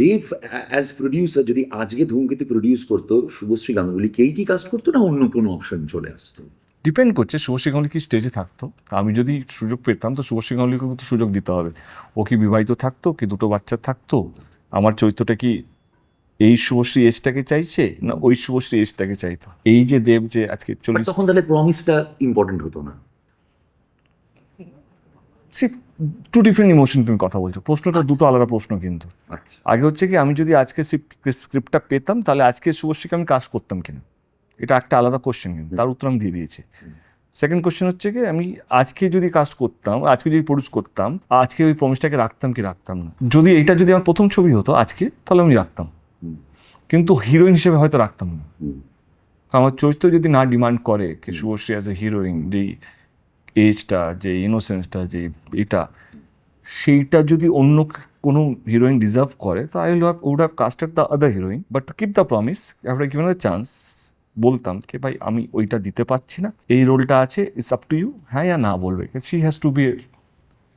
দেব as producer যদি আজকে ধূমকেতু প্রডিউস করতো শুভশ্রী গাঙ্গুলিকেই কি কাস্ট করতো না অন্য কোনো অপশন চলে আসতো? ডিপেন্ড করছে শুভশ্রী গাঙ্গুলি কি স্টেজে থাকতো? আমি যদি সুযোগ পেতাম তো শুভশ্রী গাঙ্গুলিকে তো সুযোগ দিতে হবে। ও কি বিবাহিত থাকতো কি দুটো বাচ্চা থাকতো? আমার চরিত্রটা কি এই শুভশ্রী এজটাকে চাইছে না ওই শুভশ্রী এজটাকে চাইতো? এই যে দেব যে আজকে চলে তখন তাহলে প্রমিসটা ইম্পর্টেন্ট হতো না। টু ডিফারেন্ট ইমোশন তুমি কথা বলছো। প্রশ্নটা দুটো আলাদা প্রশ্ন কিন্তু। আচ্ছা। আগে হচ্ছে কি আমি যদি আজকে স্ক্রিপ্টটা পেতাম তাহলে আজকে শুভশ্রীকে আমি কাজ করতাম কিনা? এটা একটা আলাদা কোশ্চেন কিন্তু তার উত্তর আমি দিয়ে দিয়েছি। সেকেন্ড কোশ্চেন হচ্ছে কি আমি আজকে যদি কাজ করতাম আজকে যদি প্রডিউস করতাম আজকে ওই প্রমিসটাকে রাখতাম কি রাখতাম না? যদি এটা যদি আমার প্রথম ছবি হতো আজকে তাহলে আমি রাখতাম। কিন্তু হিরোইন হিসেবে হয়তো রাখতাম না। কারণ আমার চরিত্র যদি না ডিমান্ড করে কি শুভশ্রী অ্যাজ এ হিরোইন যেই এজটা, যে ইনোসেন্সটা যে এটা, সেইটা যদি অন্য কোনো হিরোইন ডিজার্ভ করে, তো I will have would have casted the other heroine but keep the promise after given a chance বলতাম কি, ভাই, আমি ওইটা দিতে পারছি না, এই রোলটা আছে ইটস আপ টু ইউ হ্যাঁ না বলবে। She has to be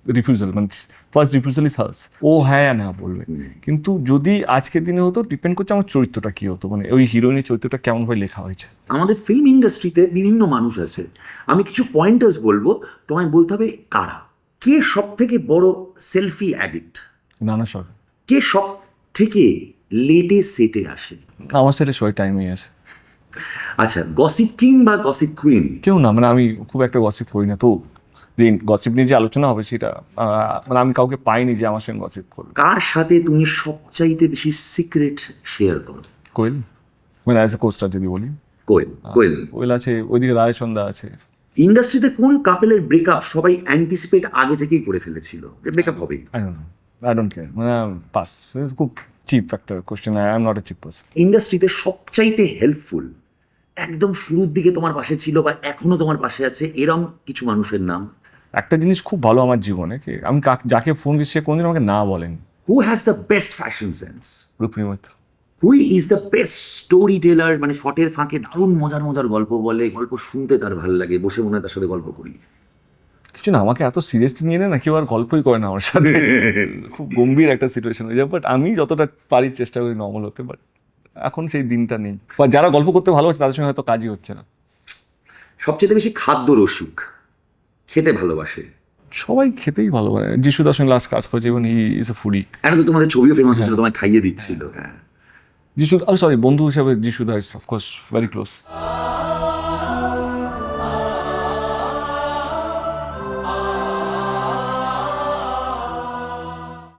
refusal মানে ফার্স্ট রিফিউজাল ইজ হার্স ও হ্যাঁ না বলবে। কিন্তু যদি আজকের দিনে হতো ডিপেন্ড করছে আমার চরিত্রটা কী হতো মানে ওই হিরোইনের চরিত্রটা কেমনভাবে লেখা হয়েছে। আমাদের ফিল্ম ইন্ডাস্ট্রিতে বিভিন্ন মানুষ আছে। আমি কিছু পয়েন্টার্স বলব তোমায় বলতে হবে কারা? কে সব থেকে বড় সেলফি অ্যাডিক্ট নানা সর কে সব থেকে লেটে সেটে আসে? আমার সাথে সবাই টাইমে আছে। আচ্ছা গসিপ কিং বা গসিপ কুইন কেউ না মানে আমি খুব একটা গসিপ করি না তো যে গসিপ নিয়ে যে আলোচনা হবে সেটা মানে আমি কাউকে পাইনি যে আমার সঙ্গে গসিপ করবে। কার সাথে তুমি সবচাইতে বেশি সিক্রেট শেয়ার করো? কোয়েল। মানে অ্যাজ এ কোস্টার যদি বলি। কোয়েল কোয়েল। কোয়েল আছে ওইদিকে রায়সন্ধ্যা আছে। ইন্ডাস্ট্রিতে কোন কাপেলের ব্রেকআপ সবাই অ্যান্টিসিপেট আগে থেকেই করে ফেলেছিল? যে ব্রেকআপ হবে I don't I don't care মানে পাস খুব চিপ একটা question I am not a cheap person ইন্ডাস্ট্রিতে সবচাইতে হেল্পফুল একদম শুরুর দিকে তোমার পাশে ছিল বা এখনও তোমার পাশে আছে এরম কিছু মানুষের নাম? একটা জিনিস খুব ভালো আমার জীবনে কি আমি যাকে ফোন দিচ্ছি সে কোনদিন আমাকে না বলেন। Who has the best fashion sense Rupni Maitra. Who is the best storyteller মানে শটের ফাঁকে দারুণ মজার মজার গল্প বলে গল্প শুনতে তার ভালো লাগে বসে মনে হয় তার সাথে গল্প করি। কিছু না আমাকে এত সিরিয়াসলি নিয়ে নেয় না কেউ আর গল্পই করে না আমার সাথে। খুব গম্ভীর একটা সিচুয়েশন হয়ে যায় বাট আমি যতটা পারি চেষ্টা করি নর্মাল হতে বাট এখন সেই দিনটা নেই। বা যারা গল্প করতে ভালোবাসে তাদের সঙ্গে হয়তো কাজই হচ্ছে না। সবচেয়ে বেশি খাদ্য রসিক। খেতে ভালোবাসে? সবাই খেতেই ভালো ভালোবাসে। যিশু দাসন লাস্ট কাজ করেছে এবং হি ইজ এ ফুডি এটা তো তোমাদের ছবিও ফেমাস হয়েছিল তোমায় খাইয়ে দিচ্ছিল হ্যাঁ। যিশু সরি বন্ধু হিসাবে যিশু দাস অফকোর্স ভেরি ক্লোজ